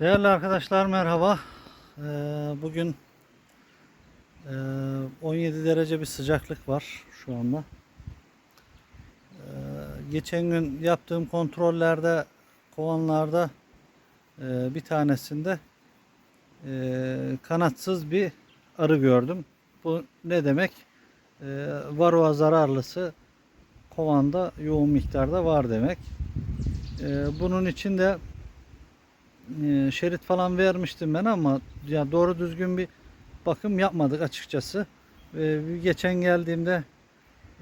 Değerli arkadaşlar merhaba. Ee, bugün e, 17 derece bir sıcaklık var şu anda. Ee, geçen gün yaptığım kontrollerde kovanlarda e, bir tanesinde e, kanatsız bir arı gördüm. Bu ne demek? E, varroa zararlısı kovanda yoğun miktarda var demek. E, bunun için de e, şerit falan vermiştim ben ama ya doğru düzgün bir bakım yapmadık açıkçası. E, geçen geldiğimde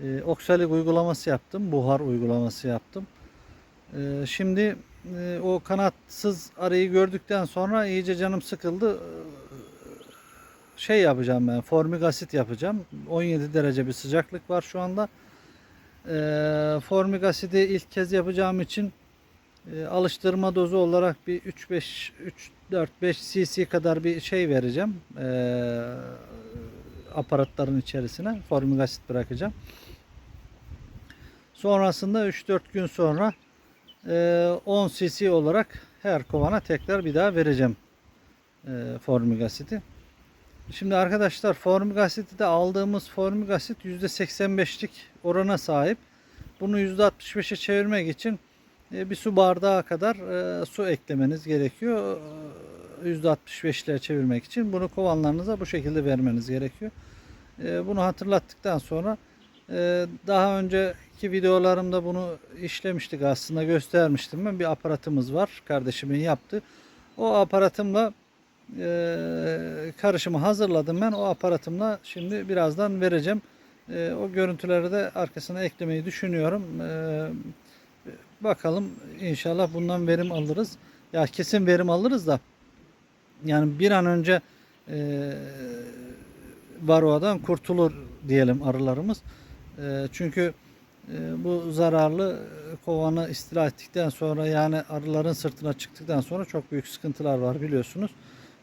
e, oksalik uygulaması yaptım, buhar uygulaması yaptım. E, şimdi e, o kanatsız arıyı gördükten sonra iyice canım sıkıldı. E, Şey yapacağım ben, formik asit yapacağım. 17 derece bir sıcaklık var şu anda. E, formik asidi ilk kez yapacağım için e, alıştırma dozu olarak bir 3 5 3 4 5 cc kadar bir şey vereceğim. E, aparatların içerisine formik asit bırakacağım. Sonrasında 3-4 gün sonra e, 10 cc olarak her kovana tekrar bir daha vereceğim e, asiti. Şimdi arkadaşlar formik asiti de aldığımız formik asit %85'lik orana sahip. Bunu %65'e çevirmek için e, bir su bardağı kadar e, su eklemeniz gerekiyor. E, %65'lere çevirmek için bunu kovanlarınıza bu şekilde vermeniz gerekiyor. E, Bunu hatırlattıktan sonra e, daha önceki videolarımda bunu işlemiştik aslında göstermiştim ben. Bir aparatımız var kardeşimin yaptı. O aparatımla e, karışımı hazırladım ben. O aparatımla şimdi birazdan vereceğim. E, O görüntüleri de arkasına eklemeyi düşünüyorum. Bakalım inşallah bundan verim alırız. Ya kesin verim alırız da yani bir an önce e, varoadan kurtulur diyelim arılarımız. E, çünkü e, bu zararlı kovanı istila ettikten sonra yani arıların sırtına çıktıktan sonra çok büyük sıkıntılar var biliyorsunuz.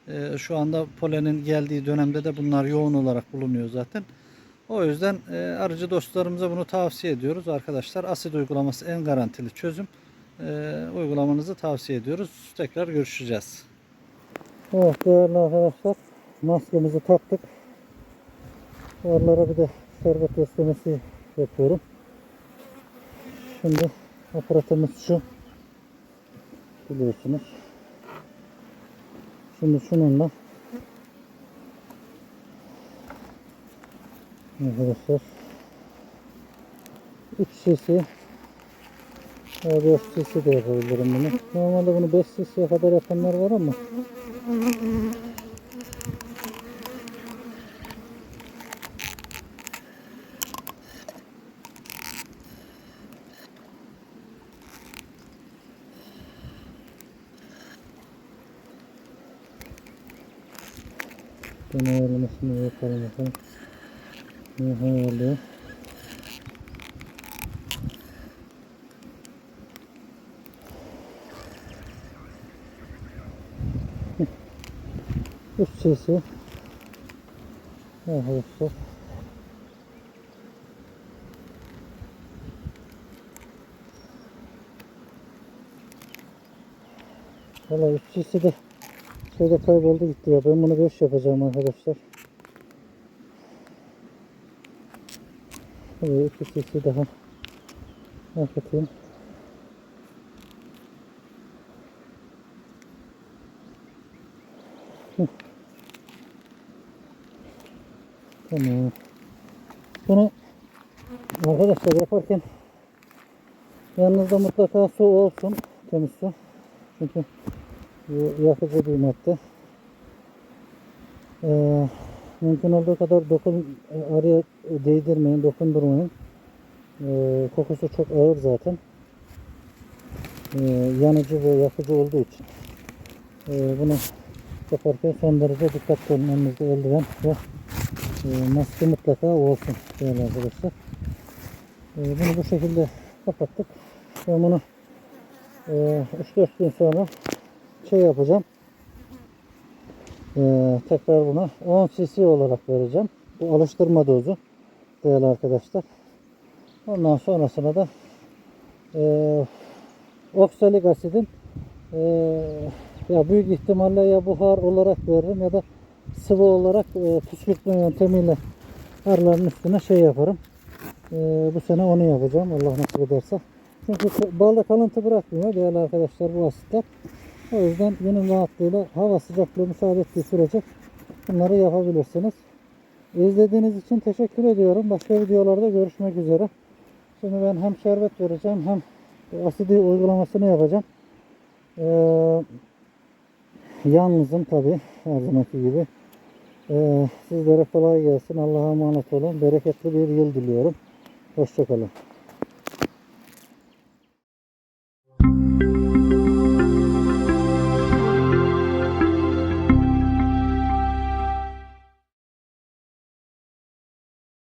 E, şu anda polenin geldiği dönemde de bunlar yoğun olarak bulunuyor zaten. O yüzden e, arıcı dostlarımıza bunu tavsiye ediyoruz arkadaşlar. Asit uygulaması en garantili çözüm. E, uygulamanızı tavsiye ediyoruz. Tekrar görüşeceğiz. Evet değerli arkadaşlar maskemizi taktık. Arılara bir de şerbet beslemesi yapıyorum. Şimdi aparatımız şu. Biliyorsunuz. Şimdi şununla Arkadaşlar 3 cc veya 5 cc de yapabilirim bunu. Normalde bunu 5 cc'ye kadar yapanlar var ama Ben ayarlamasını yapalım bakalım. Ne ayarlıyor? Üç sesi. Arkadaşlar. Valla üç sesi de şeyde kayboldu gitti ya. Ben bunu 5 yapacağım arkadaşlar. Buraya iki sesi daha akıtayım. Tamam. Bunu arkadaşlar yaparken yanınızda mutlaka su olsun. Temiz su. Çünkü bu yakıcı bir madde. Ee, mümkün olduğu kadar dokun e, araya değdirmeyin, dokundurmayın. Ee, kokusu çok ağır zaten. Ee, yanıcı ve yakıcı olduğu için. Ee, bunu yaparken son derece dikkatli. Elinizde eldiven ve e, maske mutlaka olsun değerli arkadaşlar. Ee, bunu bu şekilde kapattık. Ben bunu e, 3-4 gün sonra şey yapacağım. Ee, tekrar buna 10 cc olarak vereceğim. Bu alıştırma dozu değerli arkadaşlar. Ondan sonrasına da e, oksalik asidin e, Ya büyük ihtimalle ya buhar olarak veririm ya da sıvı olarak e, püskürtme yöntemiyle arıların üstüne şey yaparım. E, bu sene onu yapacağım Allah nasip ederse. Çünkü balda kalıntı bırakmıyor değerli arkadaşlar bu asitler. O yüzden günün rahatlığıyla hava sıcaklığı müsaade ettiği sürece bunları yapabilirsiniz. İzlediğiniz için teşekkür ediyorum. Başka videolarda görüşmek üzere. Şimdi ben hem şerbet vereceğim hem asidi uygulamasını yapacağım. Ee, yalnızım tabi her zamanki gibi. Ee, sizlere kolay gelsin. Allah'a emanet olun. Bereketli bir yıl diliyorum. Hoşçakalın.